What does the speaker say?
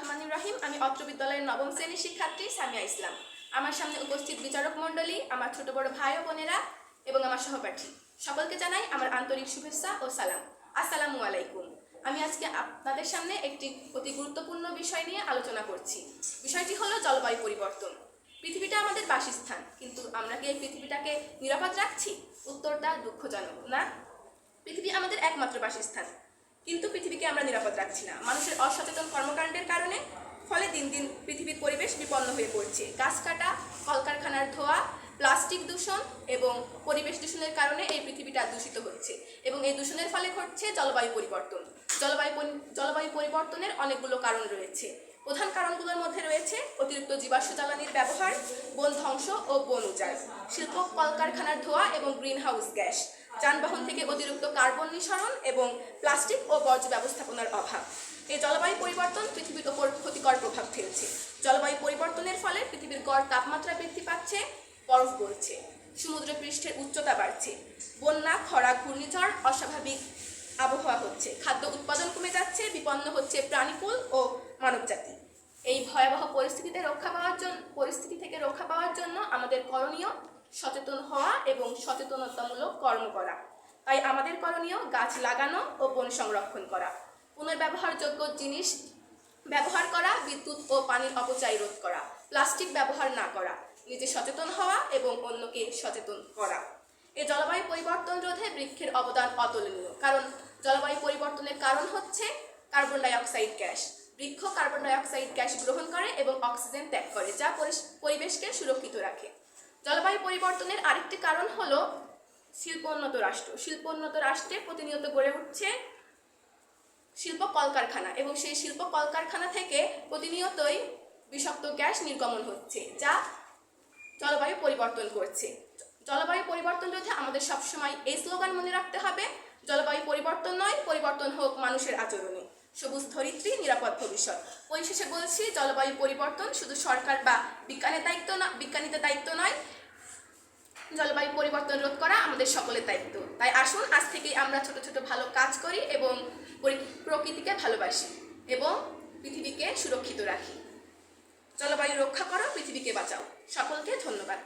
রহমানির রহিম, আমি অত্র বিদ্যালয়ের নবম শ্রেণির শিক্ষার্থী সামিয়া ইসলাম। আমার সামনে উপস্থিত বিচারক মণ্ডলী, আমার ছোট বড় ভাই ও বোনেরা এবং আমার সহপাঠী। সকলকে জানাই আমার আন্তরিক শুভেচ্ছা ও সালাম। আসসালামু আলাইকুম। আমি আজকে আপনাদের সামনে একটি অতি গুরুত্বপূর্ণ বিষয় নিয়ে আলোচনা করছি। বিষয়টি হলো জলবায়ু পরিবর্তন। পৃথিবীটা আমাদের বাসস্থান, কিন্তু আমরা কি এই পৃথিবীটাকে নিরাপদ রাখছি? উত্তরটা দুঃখজনক, না? পৃথিবী আমাদের একমাত্র বাসস্থান। কিন্তু পৃথিবীকে আমরা নিরাপদ রাখছি না। মানুষের অসচেতন কর্মকাণ্ডের কারণে ফলে দিন দিন পৃথিবীর পরিবেশ বিপন্ন হয়ে পড়ছে। গাছ কাটা, কলকারখানার ধোয়া, প্লাস্টিক দূষণ এবং পরিবেশ দূষণের কারণে এই পৃথিবীটা দূষিত হচ্ছে এবং এই দূষণের ফলে ঘটছে জলবায়ু পরিবর্তন। জলবায়ু জলবায়ু পরিবর্তনের অনেকগুলো কারণ রয়েছে। প্রধান কারণগুলোর মধ্যে রয়েছে অতিরিক্ত জীবাশ্ম জ্বালানির ব্যবহার, বন ধ্বংস ও বন উজাড়, শিল্প কলকারখানার ধোঁয়া এবং গ্রিনহাউস গ্যাস। যানবাহন থেকে অতিরিক্ত কার্বন নিঃসরণ এবং প্লাস্টিক ও বর্জ্য ব্যবস্থাপনার অভাব। এই জলবায়ু পরিবর্তন পৃথিবীর ওপর ক্ষতিকর প্রভাব ফেলছে। জলবায়ু পরিবর্তনের ফলে পৃথিবীর গড় তাপমাত্রা বৃদ্ধি পাচ্ছে, বরফ গলছে সমুদ্র পৃষ্ঠের উচ্চতা বাড়ছে, বন্যা, খরা, ঘূর্ণিঝড়, অস্বাভাবিক আবহাওয়া হচ্ছে, খাদ্য উৎপাদন কমে যাচ্ছে, বিপন্ন হচ্ছে প্রাণীকুল ও মানবজাতি। এই ভয়াবহ পরিস্থিতিতে রক্ষা পাওয়ার জন্য পরিস্থিতি থেকে রক্ষা পাওয়ার জন্য আমাদের করণীয় সচেতন হওয়া এবং সচেতনতামূলক কর্ম করা। তাই আমাদের করণীয় গাছ লাগানো ও বন সংরক্ষণ করা। পুনর্ব্যবহারযোগ্য জিনিস ব্যবহার করা, বিদ্যুৎ ও পানির অপচয় রোধ করা, প্লাস্টিক ব্যবহার না করা, নিজে সচেতন হওয়া এবং অন্যকে সচেতন করা। এই জলবায়ু পরিবর্তন রোধে বৃক্ষের অবদান অতুলনীয়, কারণ জলবায়ু পরিবর্তনের কারণ হচ্ছে কার্বন ডাই অক্সাইড গ্যাস। বৃক্ষ কার্বন ডাই অক্সাইড গ্যাস গ্রহণ করে এবং অক্সিজেন ত্যাগ করে, যা পরিবেশকে সুরক্ষিত রাখে। জলবায়ু পরিবর্তনের আরেকটি কারণ হলো শিল্পোন্নত রাষ্ট্র। শিল্পোন্নত রাষ্ট্রে প্রতিনিয়ত গড়ে উঠছে শিল্প কলকারখানা এবং সেই শিল্প কলকারখানা থেকে প্রতিনিয়তই বিষাক্ত গ্যাস নির্গমন হচ্ছে, যা জলবায়ু পরিবর্তন করছে। জলবায়ু পরিবর্তন রোধে আমাদের সবসময় এই স্লোগান মনে রাখতে হবে, জলবায়ু পরিবর্তন নয়, পরিবর্তন হোক মানুষের আচরণে। সবুজ ধরিত্রী, নিরাপদ ভবিষ্যৎ। পরিশেষে বলছি, জলবায়ু পরিবর্তন শুধু সরকার বা বিজ্ঞানের দায়িত্ব না, বিজ্ঞানীদের দায়িত্ব নয়, জলবায়ু পরিবর্তন রোধ করা আমাদের সকলের দায়িত্ব। তাই আসুন, আজ থেকেই আমরা ছোট ছোট ভালো কাজ করি এবং পরি- প্রকৃতিকে ভালোবাসি এবং পৃথিবীকে সুরক্ষিত রাখি। জলবায়ু রক্ষা করো, পৃথিবীকে বাঁচাও। সকলকে ধন্যবাদ।